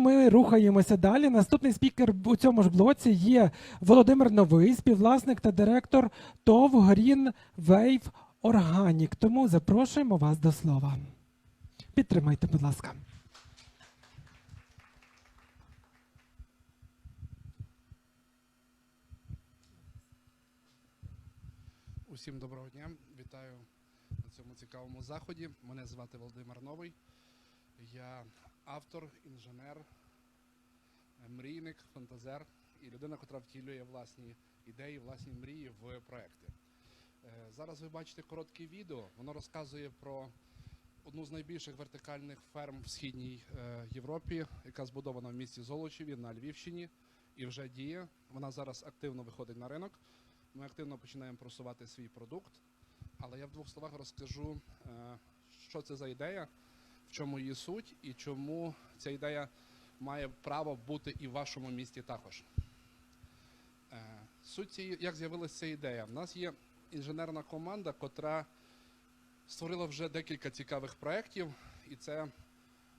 Ми рухаємося далі. Наступний спікер у цьому ж блоці є Володимир Новий, співвласник та директор ТОВ Green Wave Organic. Тому запрошуємо вас до слова. Підтримайте, будь ласка. Усім доброго дня. Вітаю на цьому цікавому заході. Мене звати Володимир Новий. Я автор, інженер, е, мрійник, фантазер і людина, яка втілює власні ідеї, власні мрії в проекти. Е, Зараз ви бачите коротке відео. Воно розказує про одну з найбільших вертикальних ферм в східній е, Європі, яка збудована в місті Золочеві на Львівщині і вже діє. Вона зараз активно виходить на ринок. Ми активно починаємо просувати свій продукт. Але я в двох словах розкажу, що це за ідея, в чому її суть і чому ця ідея має право бути і в вашому місті також. Е, Суть цієї, як з'явилася ця ідея? У нас є інженерна команда, котра створила вже декілька цікавих проєктів, і це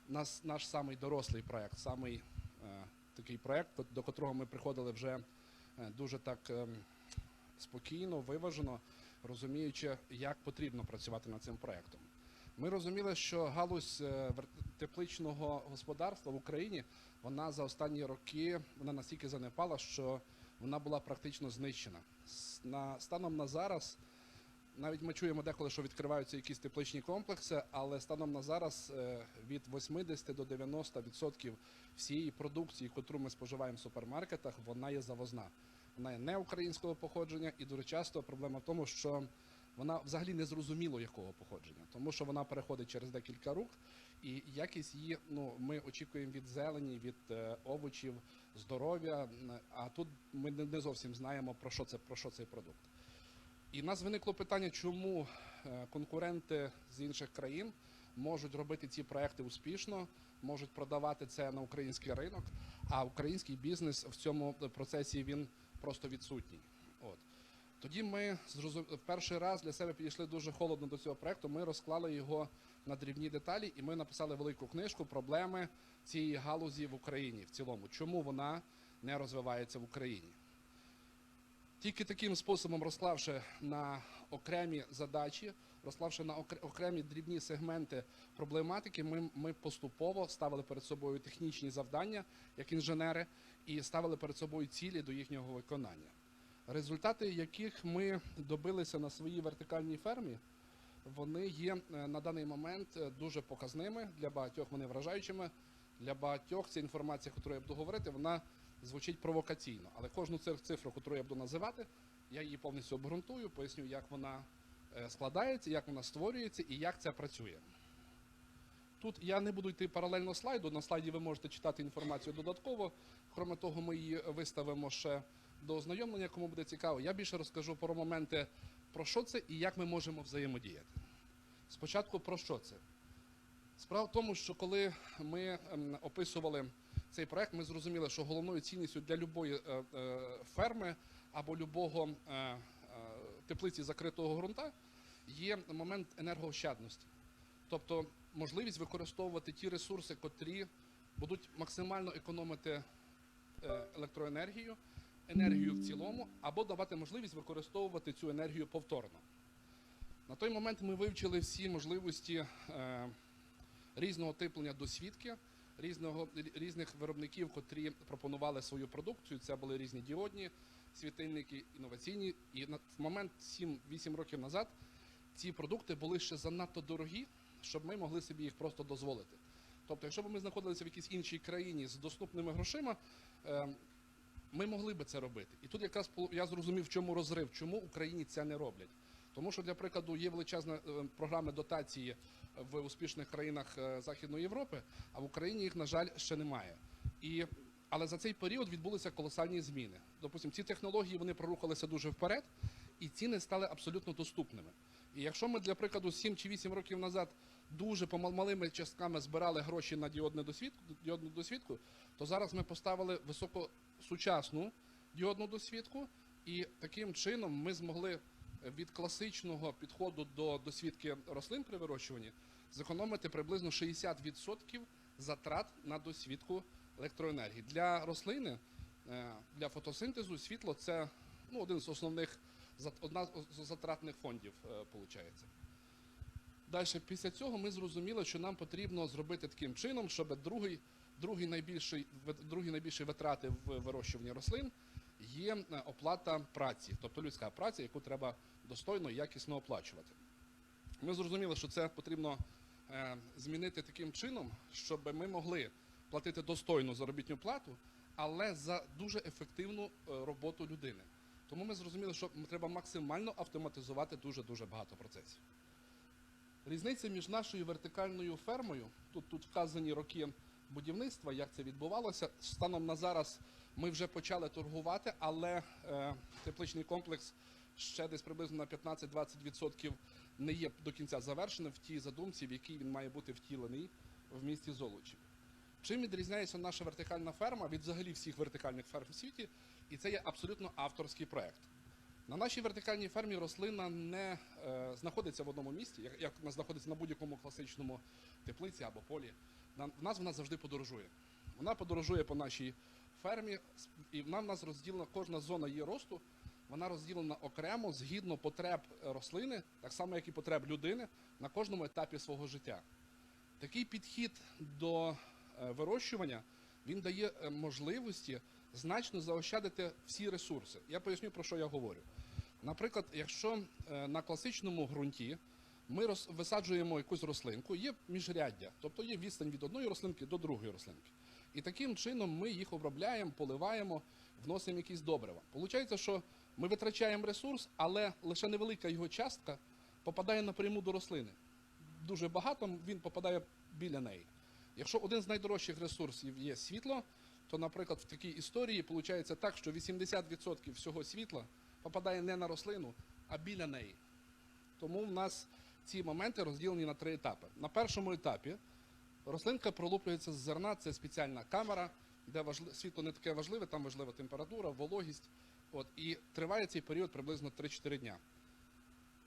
нас, наш самий дорослий проєкт, самий е, такий проєкт, до котрого ми приходили вже е, дуже так ем, спокійно, виважено, розуміючи, як потрібно працювати над цим проєктом. Ми розуміли, що галузь е, тепличного господарства в Україні вона за останні роки вона настільки занепала, що вона була практично знищена. На станом на зараз. Навіть ми чуємо деколи, що відкриваються якісь тепличні комплекси, але станом на зараз е, від 80 до 90% всієї продукції, яку ми споживаємо в супермаркетах, вона є завозна. Вона є не українського походження, і дуже часто проблема в тому, що вона взагалі не зрозуміло якого походження, тому що вона переходить через декілька рук, і якість її ну ми очікуємо від зелені, від е, овочів, здоров'я. А тут ми не, зовсім знаємо про що це про що цей продукт. І нас виникло питання, чому е, конкуренти з інших країн можуть робити ці проекти успішно, можуть продавати це на український ринок, а український бізнес в цьому процесі він просто відсутній. Тоді ми в перший раз для себе підійшли дуже холодно до цього проекту. Ми розклали його на дрібні деталі, і ми написали велику книжку проблеми цієї галузі в Україні в цілому. Чому вона не розвивається в Україні? Тільки таким способом, розклавши на окремі задачі, розклавши на окремі дрібні сегменти проблематики, ми, ми поступово ставили перед собою технічні завдання як інженери і ставили перед собою цілі до їхнього виконання. Результати, яких ми добилися на своїй вертикальній фермі, вони є е, на даний момент е, дуже показними для багатьох вони вражаючими. Для багатьох ця інформація, яку я буду говорити, вона звучить провокаційно. Але кожну циф- цифру, яку я буду називати, я її повністю обґрунтую, поясню, як вона е, складається, як вона створюється і як це працює. Тут я не буду йти паралельно слайду. На слайді ви можете читати інформацію додатково. Крім того, ми її виставимо ще до ознайомлення, кому буде цікаво. Я більше розкажу про моменти, про що це і як ми можемо взаємодіяти. Спочатку про що це? Справа в тому, що коли ми ем, описували цей проект, ми зрозуміли, що головною цінністю для любої е, е, ферми або любого е, теплиці закритого ґрунта є момент енергоощадності. Тобто можливість використовувати ті ресурси, котрі будуть максимально економити електроенергію, енергію в цілому, або давати можливість використовувати цю енергію повторно. На той момент ми вивчили всі можливості е, різного типлення досвідки, різного, різних виробників, котрі пропонували свою продукцію. Це були різні діодні світильники, інноваційні. І на в момент 7-8 років назад ці продукти були ще занадто дорогі, щоб ми могли собі їх просто дозволити. Тобто, якщо б ми знаходилися в якійсь іншій країні з доступними грошима, е, ми могли би це робити. І тут якраз я зрозумів, в чому розрив, чому Україні це не роблять. Тому що, для прикладу, є величезна е, програми дотації в успішних країнах е, Західної Європи, а в Україні їх, на жаль, ще немає. І, але за цей період відбулися колосальні зміни. Допустимо, ці технології вони прорухалися дуже вперед, і ціни стали абсолютно доступними. І якщо ми, для прикладу, 7 чи 8 років назад дуже малими частками збирали гроші на діодну досвідку, діодну досвідку, то зараз ми поставили високосучасну діодну досвідку, і таким чином ми змогли від класичного підходу до досвідки рослин при вирощуванні зекономити приблизно 60% затрат на досвідку електроенергії. Для рослини, е, для фотосинтезу світло це ну, один з основних одна з затратних фондів, виходить. Далі, після цього ми зрозуміли, що нам потрібно зробити таким чином, щоб другий, другий, найбільший, другі найбільші витрати в вирощуванні рослин є е, оплата праці, тобто людська праця, яку треба достойно і якісно оплачувати. Ми зрозуміли, що це потрібно е, змінити таким чином, щоб ми могли платити достойну заробітну плату, але за дуже ефективну е, роботу людини. Тому ми зрозуміли, що треба максимально автоматизувати дуже-дуже багато процесів. Різниця між нашою вертикальною фермою, тут, тут вказані роки будівництва, як це відбувалося. Станом на зараз ми вже почали торгувати, але е, тепличний комплекс ще десь приблизно на 15-20% не є до кінця завершеним в тій задумці, в якій він має бути втілений в місті Золочів. Чим відрізняється наша вертикальна ферма від взагалі всіх вертикальних ферм в світі? І це є абсолютно авторський проект. На нашій вертикальній фермі рослина не е, знаходиться в одному місці, як, як вона знаходиться на будь-якому класичному теплиці або полі. На, в нас вона завжди подорожує. Вона подорожує по нашій фермі, і вона в нас розділена, кожна зона її росту, вона розділена окремо згідно потреб е, рослини, так само як і потреб людини на кожному етапі свого життя. Такий підхід до е, вирощування він дає е, можливості значно заощадити всі ресурси. Я поясню про що я говорю. Наприклад, якщо е, на класичному ґрунті ми роз- висаджуємо якусь рослинку, є міжряддя, тобто є відстань від одної рослинки до другої рослинки. І таким чином ми їх обробляємо, поливаємо, вносимо якісь добрива. Получається, що ми витрачаємо ресурс, але лише невелика його частка попадає напряму до рослини. Дуже багато він попадає біля неї. Якщо один з найдорожчих ресурсів є світло, то, наприклад, в такій історії виходить так, що 80% всього світла попадає не на рослину, а біля неї. Тому в нас ці моменти розділені на три етапи. На першому етапі рослинка пролуплюється з зерна, це спеціальна камера, де важли... світло не таке важливе, там важлива температура, вологість. От, і триває цей період приблизно 3-4 дня.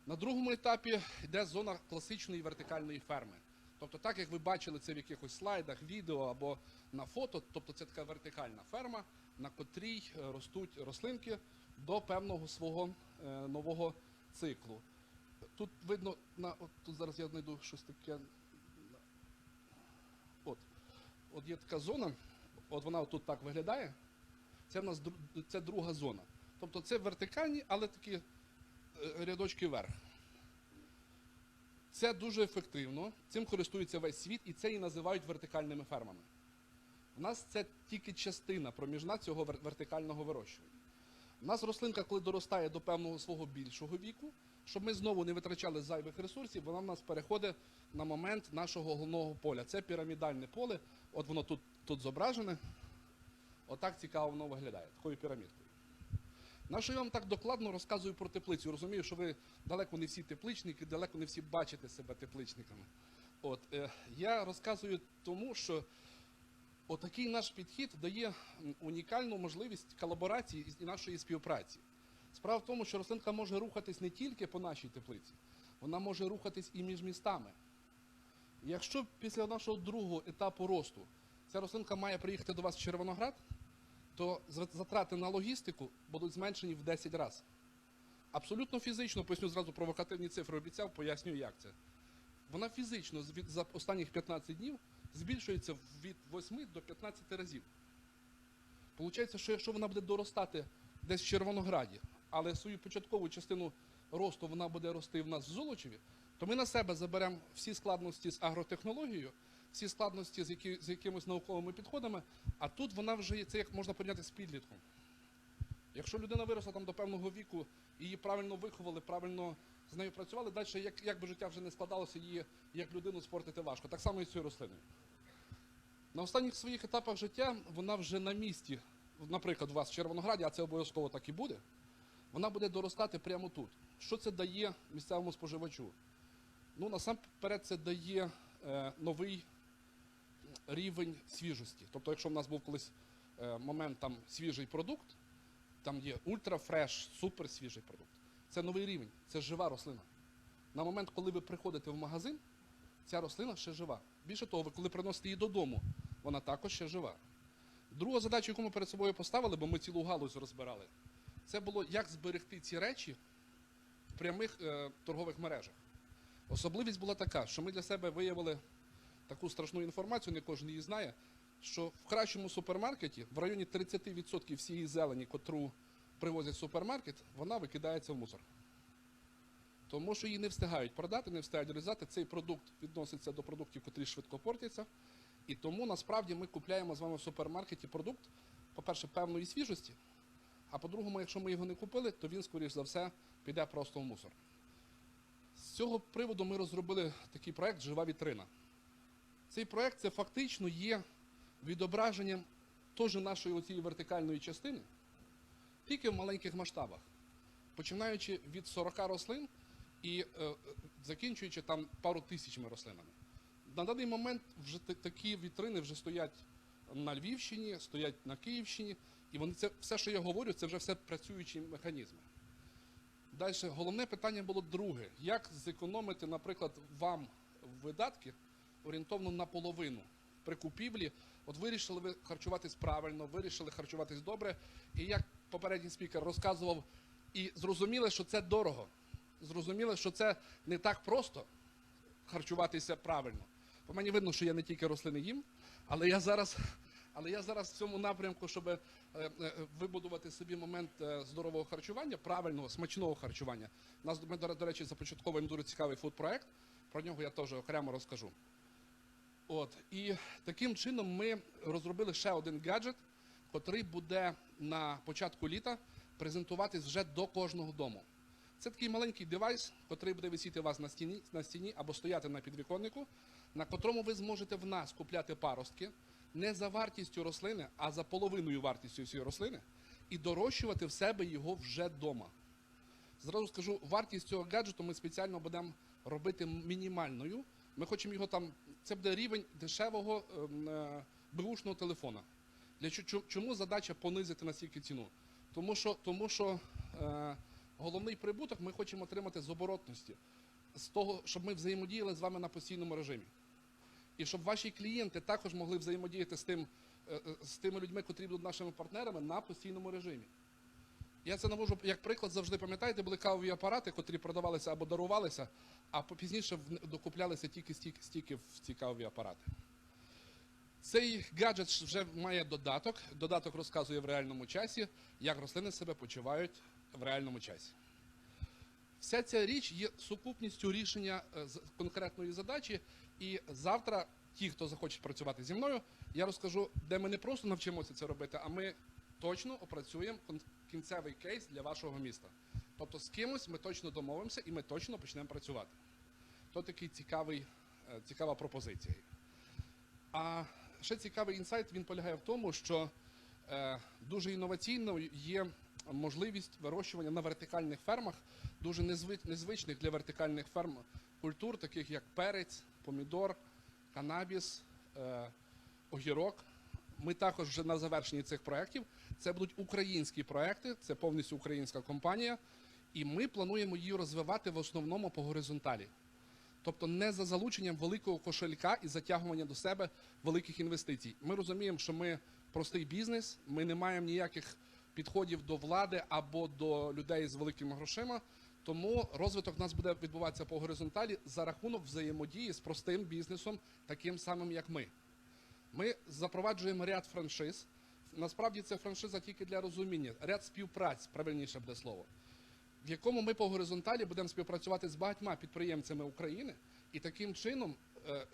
На другому етапі йде зона класичної вертикальної ферми. Тобто, так як ви бачили це в якихось слайдах, відео або на фото, тобто це така вертикальна ферма, на котрій е, ростуть рослинки до певного свого е, нового циклу. Тут видно, на, от, тут зараз я знайду щось таке. От, от є така зона, от вона тут так виглядає. Це в нас це друга зона. Тобто це вертикальні, але такі е, рядочки вверх. Це дуже ефективно, цим користується весь світ, і це і називають вертикальними фермами. У нас це тільки частина проміжна цього вертикального вирощування. У нас рослинка, коли доростає до певного свого більшого віку, щоб ми знову не витрачали зайвих ресурсів, вона в нас переходить на момент нашого головного поля. Це пірамідальне поле, от воно тут, тут зображене. Отак цікаво воно виглядає, такою пірамідкою. На що я вам так докладно розказую про теплицю? Розумію, що ви далеко не всі тепличники, далеко не всі бачите себе тепличниками. От, е, я розказую тому, що отакий наш підхід дає унікальну можливість колаборації і нашої співпраці. Справа в тому, що рослинка може рухатись не тільки по нашій теплиці, вона може рухатись і між містами. Якщо після нашого другого етапу росту ця рослинка має приїхати до вас в Червоноград, то затрати на логістику будуть зменшені в 10 разів. Абсолютно фізично, поясню зразу провокативні цифри обіцяв, пояснюю, як це. Вона фізично за останніх 15 днів збільшується від 8 до 15 разів. Получається, що якщо вона буде доростати десь в Червонограді, але свою початкову частину росту вона буде рости в нас в Золочеві, то ми на себе заберемо всі складності з агротехнологією, всі складності з, які, з якимись науковими підходами, а тут вона вже це як можна порівняти з підлітком. Якщо людина виросла там до певного віку, її правильно виховали, правильно з нею працювали, далі як, як би життя вже не складалося, її як людину спортити важко. Так само і цією рослиною. На останніх своїх етапах життя вона вже на місці, наприклад, у вас в Червонограді, а це обов'язково так і буде, вона буде доростати прямо тут. Що це дає місцевому споживачу? Ну, насамперед, це дає е, новий рівень свіжості. Тобто, якщо в нас був колись е, момент там свіжий продукт, там є ультрафреш, супер свіжий продукт. Це новий рівень, це жива рослина. На момент, коли ви приходите в магазин, ця рослина ще жива. Більше того, ви коли приносите її додому, вона також ще жива. Друга задача, яку ми перед собою поставили, бо ми цілу галузь розбирали, це було як зберегти ці речі в прямих е, торгових мережах. Особливість була така, що ми для себе виявили таку страшну інформацію, не кожен її знає, що в кращому супермаркеті в районі 30% всієї зелені, котру привозять в супермаркет, вона викидається в мусор. Тому що її не встигають продати, не встигають реалізувати. Цей продукт відноситься до продуктів, котрі швидко портяться. І тому насправді ми купляємо з вами в супермаркеті продукт, по-перше, певної свіжості, а по-другому, якщо ми його не купили, то він, скоріш за все, піде просто в мусор. З цього приводу ми розробили такий проект Жива вітрина. Цей проект це фактично є відображенням теж нашої оцієї вертикальної частини, тільки в маленьких масштабах. Починаючи від 40 рослин і е, закінчуючи там пару тисячами рослинами. На даний момент вже та- такі вітрини вже стоять на Львівщині, стоять на Київщині, і вони це все, що я говорю, це вже все працюючі механізми. Далі головне питання було друге: як зекономити, наприклад, вам видатки орієнтовно наполовину при купівлі. От вирішили ви харчуватись правильно, вирішили харчуватись добре. І як попередній спікер розказував, і зрозуміли, що це дорого. Зрозуміли, що це не так просто харчуватися правильно. По мені видно, що я не тільки рослини їм, але я зараз, але я зараз в цьому напрямку, щоб е, е, вибудувати собі момент е, здорового харчування, правильного, смачного харчування. Нас ми, до речі, започатковуємо дуже цікавий фуд-проект. Про нього я теж окремо розкажу. От і таким чином ми розробили ще один гаджет, котрий буде на початку літа презентуватись вже до кожного дому. Це такий маленький девайс, котрий буде висіти у вас на стіні, на стіні або стояти на підвіконнику, на котрому ви зможете в нас купляти паростки не за вартістю рослини, а за половиною вартістю всієї рослини, і дорощувати в себе його вже вдома. Зразу скажу, вартість цього гаджету ми спеціально будемо робити мінімальною. Ми хочемо його там. Це буде рівень дешевого ем, е, беушного телефона. Для чо- чо- чому задача понизити настільки ціну? Тому що, тому що е, головний прибуток ми хочемо отримати з оборотності, з того, щоб ми взаємодіяли з вами на постійному режимі. І щоб ваші клієнти також могли взаємодіяти з, тим, е, е, з тими людьми, котрі будуть нашими партнерами на постійному режимі. Я це навожу як приклад завжди пам'ятаєте, були кавові апарати, котрі продавалися або дарувалися, а пізніше докуплялися тільки стільки, стільки в ці кавові апарати. Цей гаджет вже має додаток. Додаток розказує в реальному часі, як рослини себе почувають в реальному часі. Вся ця річ є сукупністю рішення е, конкретної задачі. І завтра, ті, хто захоче працювати зі мною, я розкажу, де ми не просто навчимося це робити, а ми точно опрацюємо кінцевий кейс для вашого міста. Тобто з кимось ми точно домовимося і ми точно почнемо працювати. То такий цікавий, е, цікава пропозиція. А ще цікавий інсайт він полягає в тому, що е, дуже інноваційною є можливість вирощування на вертикальних фермах, дуже незвичних для вертикальних ферм культур, таких як перець, помідор, канабіс, е, огірок. Ми також вже на завершенні цих проєктів. Це будуть українські проекти, це повністю українська компанія, і ми плануємо її розвивати в основному по горизонталі. Тобто не за залученням великого кошелька і затягування до себе великих інвестицій. Ми розуміємо, що ми простий бізнес, ми не маємо ніяких підходів до влади або до людей з великими грошима. Тому розвиток у нас буде відбуватися по горизонталі за рахунок взаємодії з простим бізнесом, таким самим як ми. Ми запроваджуємо ряд франшиз. Насправді це франшиза тільки для розуміння, ряд співпраць, правильніше буде слово в якому ми по горизонталі будемо співпрацювати з багатьма підприємцями України і таким чином е,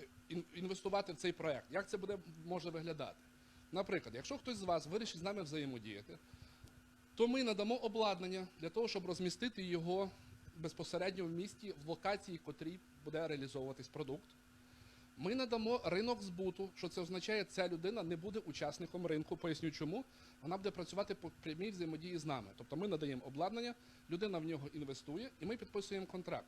інвестувати в цей проект. Як це буде може виглядати? Наприклад, якщо хтось з вас вирішить з нами взаємодіяти, то ми надамо обладнання для того, щоб розмістити його безпосередньо в місті в локації, в котрій буде реалізовуватись продукт. Ми надамо ринок збуту. Що це означає, ця людина не буде учасником ринку. Поясню чому. Вона буде працювати по прямій взаємодії з нами. Тобто ми надаємо обладнання, людина в нього інвестує, і ми підписуємо контракт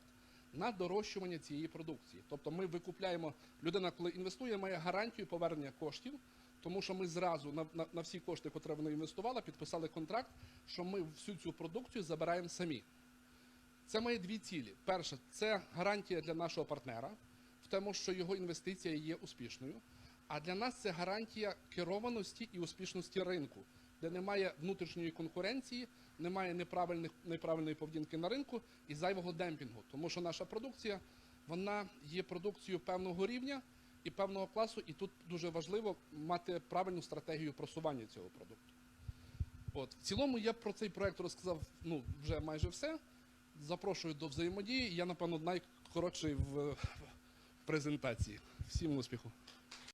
на дорощування цієї продукції. Тобто ми викупляємо, людина, коли інвестує, має гарантію повернення коштів, тому що ми зразу на, на, на всі кошти, які вона інвестувала, підписали контракт, що ми всю цю продукцію забираємо самі. Це має дві цілі. Перше, це гарантія для нашого партнера тому, що його інвестиція є успішною. А для нас це гарантія керованості і успішності ринку, де немає внутрішньої конкуренції, немає неправильних, неправильної поведінки на ринку і зайвого демпінгу. Тому що наша продукція вона є продукцією певного рівня і певного класу, і тут дуже важливо мати правильну стратегію просування цього продукту. От, в цілому я про цей проект розказав ну, вже майже все. Запрошую до взаємодії. Я, напевно, найкоротший в презентації. Всім успіху!